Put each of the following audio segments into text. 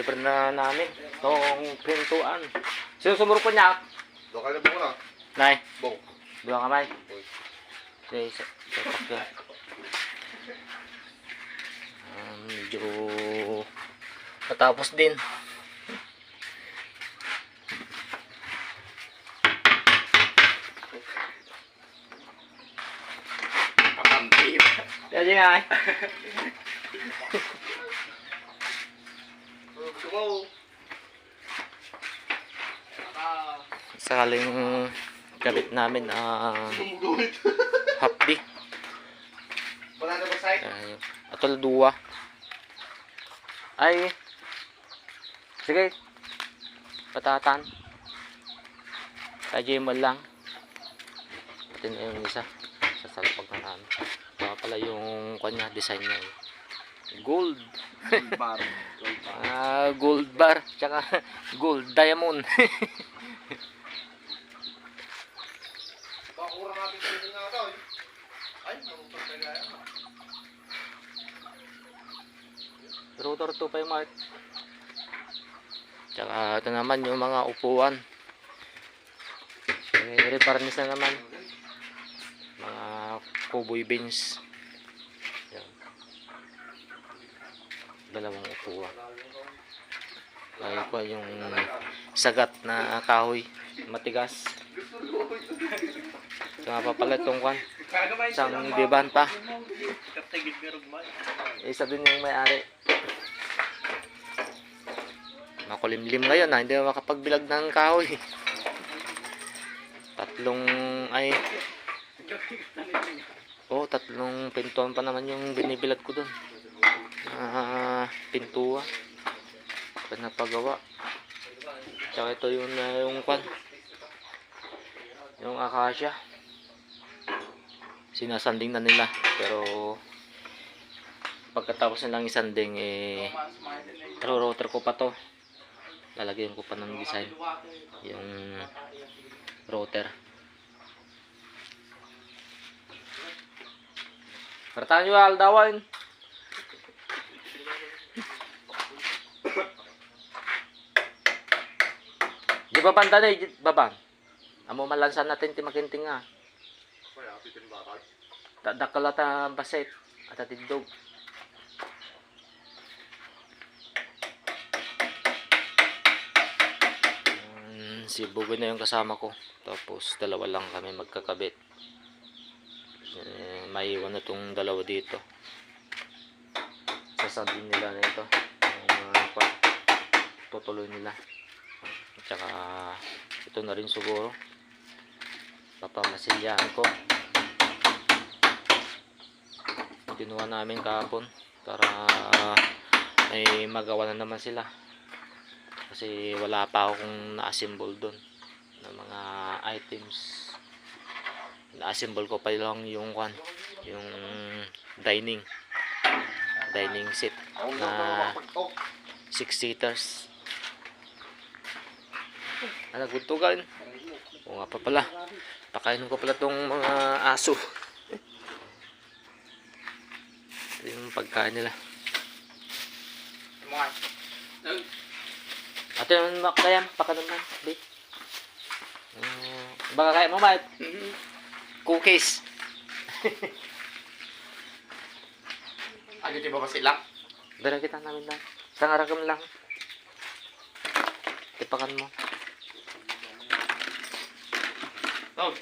deliver na namin. Itong pintuan. Sino sumuro ko niya? Ka na buko na. Nay, Bong. dua kamay. Uy. Okay, sa, sa pakyan. Ah, medyo matapos din. Kapantip. Kaya nga eh. Ah. Sakaling kabit namin ang Sumugulit. hapdi. Wala na ba site? Ay, atol dua. Ay. Sige. Patatan. Kaya mo lang. Pati na yung isa. Sa salpag na namin. Kaya pala yung kanya, design niya. eh. Gold. Bar. Ah, gold bar. Tsaka gold diamond. Bakura nga pinto nga daw. eh. Ay, marutot na gaya. Rotor 2 pa yung mark. Tsaka ito naman yung mga upuan. Eh, reparnis na naman. Mga cowboy beans. Dalawang upuan. Lagi pa yung sagat na kahoy. Matigas. Ito nga pa pala itong kwan. Isang diban pa. Isa din yung may-ari. Makulimlim ngayon ha, hindi na makapagbilag ng kahoy. Tatlong ay Oh, tatlong pintuan pa naman yung binibilad ko doon. Ah, pintua. Pa napagawa. Tsaka ito yung uh, yung kwan. Yung akasya. Sinasanding na nila pero pagkatapos nilang isanding eh router ko pa to lalagyan ko pa ng design yung router Pertanyaan nyo aldawan Di ba banda na babang? Amo malansan natin ti makinting nga. Kaya, pitin bakal. Dakalata baset at atindog. Mm, si Bugoy na yung kasama ko. Tapos dalawa lang kami magkakabit. Eh, may iwan na tong dalawa dito. Sasabihin nila na ito. Mga pa, tutuloy nila. At saka ito na rin siguro. Papamasilyahan ko. Kinuha namin kahapon para may magawa na naman sila. Kasi wala pa akong na-assemble doon ng mga items. Na-assemble ko pa lang yung kwan, yung dining dining set na 6 seaters. Ano, guntugan. Oo nga pa pala. Pakainin ko pala tong mga aso. Ito yung pagkain nila. Ate naman makayam, paka naman, babe. Mm, baka kaya mo, Mike? Cookies. Ano, di ba ba sila? Dara kita namin lang. Isang arakam lang. Tipakan mo. Oh.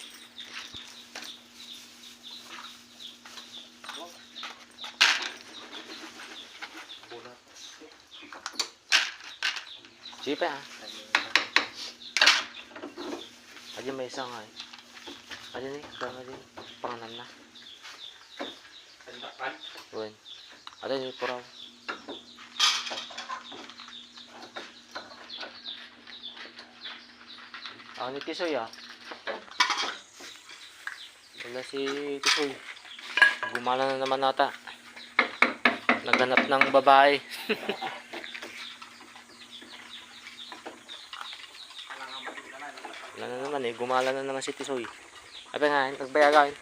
Sige pa, ha? Ayan may isang ay. Ayan eh, dama din. Pangalan na. Tandakan. Buwan. Ayan eh, puraw. Ako ni Tisoy ah. Wala si Tisoy. Gumala na naman nata. Naganap ng babae. Wala na naman eh. Gumala na naman si Tisoy. Abi nga, nagbayagain.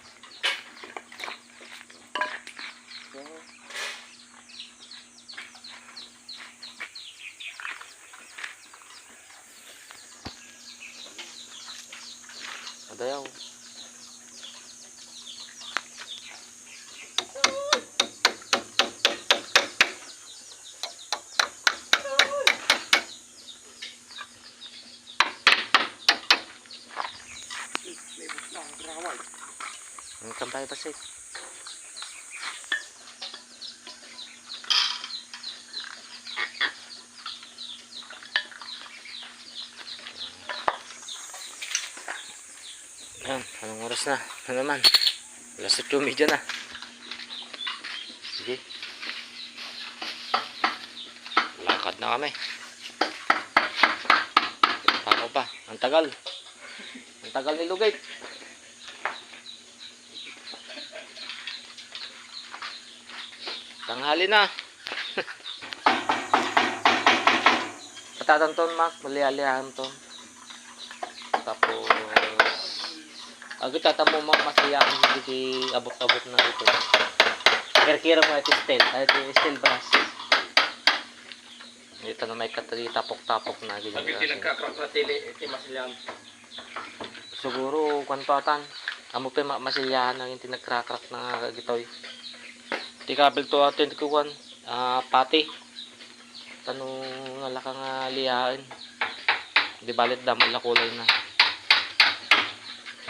Dayaw. Ang tambay basit. Ayan, anong oras na? Ano naman? Alas 8 media na. Sige. Lakad na kami. Ako pa. Ang tagal. Ang tagal ni Lugay. Tanghali na. Patatan to, Mac. Malialihan to. Tapos, agad tatamo mo masaya ang hindi abot-abot na ito. Kira-kira mo ito steel. Ay, ito steel brass. Ito na may katali tapok-tapok na ganyan. Sabi kasi. tinagkakratili, iti masilyam. Siguro, kwanpatan. Amo pa ma- masilyahan ang hindi nagkrakrak na gitoy. Di kabel to atin ko kwan. Ah, pati. Tanong nalaka nga liyain. Di balit damol na kulay na.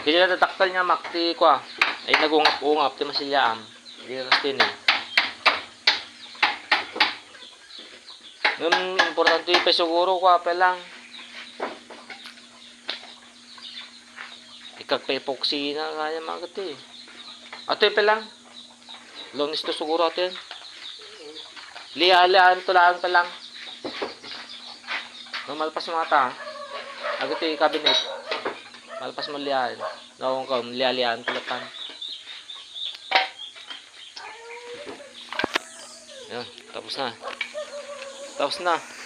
Kaya na tataktal niya makti kwa. Ay nagungap-ungap ti masilyaan. Di rastin eh. Yung importante pa siguro kwa pa lang. Ikagpa-epoxy na kaya mga kati. Ato pa lang. Longis to siguro atin. Liya-liyan to lang pa lang. Nung malpas mga ta. Agad yung cabinet. Malpas mo liyan. Gawang ka, liya-liyan tulatan. Yan, tapos na. Tapos na.